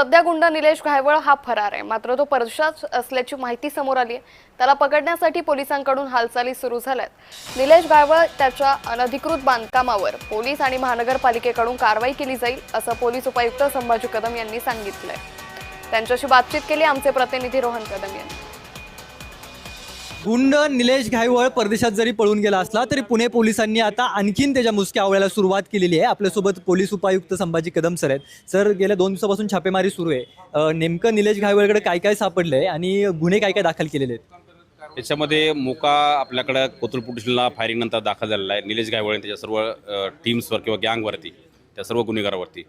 सध्या गुंड निलेश घायवळ हा फरार आहे. मात्र तो परशात असल्याची माहिती समोर आली आहे. त्याला पकडण्यासाठी पोलिसांकडून हालचाली सुरू झाल्यात. निलेश घायवळ त्याच्या अनधिकृत बांधकामावर पोलीस आणि महानगरपालिकेकडून कारवाई केली जाईल असं पोलीस उपायुक्त संभाजी कदम यांनी सांगितलंय. त्यांच्याशी बातचीत केली आमचे प्रतिनिधी रोहन कदम यांनी. गुंड निलेश घायवळ परदेशात जरी पळून गेला असला तरी पुणे पोलिसांनी आता आणखीन त्याच्या मुसक्या आवळ्याला सुरुवात केलेली आहे. आपल्यासोबत पोलीस उपायुक्त संभाजी कदम सर आहेत. सर गेल्या दोन दिवसापासून छापेमारी सुरू आहे. नेमकं निलेश घायवळकडे काय काय सापडलंय आणि गुन्हे काय काय दाखल केलेले आहेत? त्याच्यामध्ये मोका आपल्याकडं कोथरूड पोलिसला फायरिंग नंतर दाखल झालेला आहे. निलेश घायवळ त्याच्या सर्व टीम्सवर किंवा गँगवरती त्या सर्व गुन्हेगारावरती.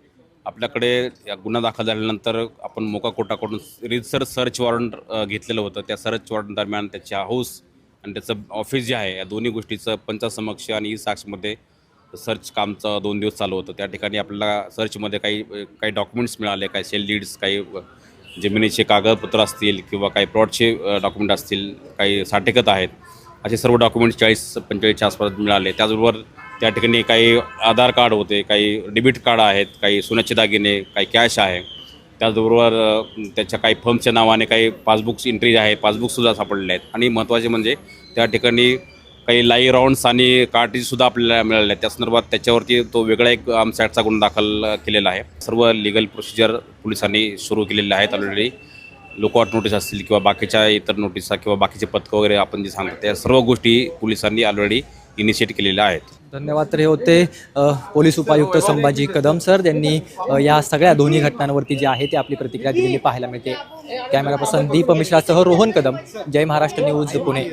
आपल्याकडे या गुन्हा दाखल झाल्यानंतर आपण मोका कोर्टाकडून रितसर सर्च वॉरंट घेतलेलं होतं. त्या सर्च वॉरंट दरम्यान त्याच्या हाऊस आणि त्याचं ऑफिस जे आहे या दोन्ही गोष्टीचं पंचासमक्ष आणि ई साक्षमध्ये सर्च कामचं दोन दिवस चालू होतं. त्या ठिकाणी आपल्याला सर्चमध्ये काही काही डॉक्युमेंट्स मिळाले काही सेल लीड्स काही जमिनीचे कागदपत्र असतील किंवा काही प्लॉटचे डॉक्युमेंट असतील काही साठेकत आहेत. असे सर्व डॉक्युमेंट्स चाळीस पंचेचाळीसच्या आसपास मिळाले. त्याचबरोबर त्या ठिकाणी काही आधार कार्ड होते काही डेबिट कार्ड आहेत काही सोन्याचे दागिने काही कॅश आहे. त्याचबरोबर त्याच्या काही फर्मच्या नावाने काही पासबुक्स एंट्री आहे पासबुकसुद्धा सापडले आहेत. आणि महत्त्वाचे म्हणजे त्या ठिकाणी काही लाई राऊंड्स आणि कार्टीजसुद्धा आपल्याला मिळाल्या आहेत. त्या संदर्भात त्याच्यावरती तो वेगळा एक आमसॅटचा गुन्हा दाखल केलेला आहे. सर्व लिगल प्रोसिजर पोलिसांनी सुरू केलेले आहेत ऑलरेडी लोकआउट नोटीस असतील किंवा बाकीच्या इतर नोटिसा किंवा बाकीचे पथकं वगैरे आपण जे सांगतो त्या सर्व गोष्टी पोलिसांनी ऑलरेडी इनिशिएट केलेल्या आहेत. धन्यवाद. तर हे होते पोलीस उपायुक्त संभाजी कदम सर. त्यांनी या सगळ्या दोन्ही घटनांवरती जी आहे ती आपली प्रतिक्रिया दिलेली पाहायला मिळते. कॅमेरा पर्सन दीप मिश्रासह रोहन कदम. जय महाराष्ट्र न्यूज पुणे.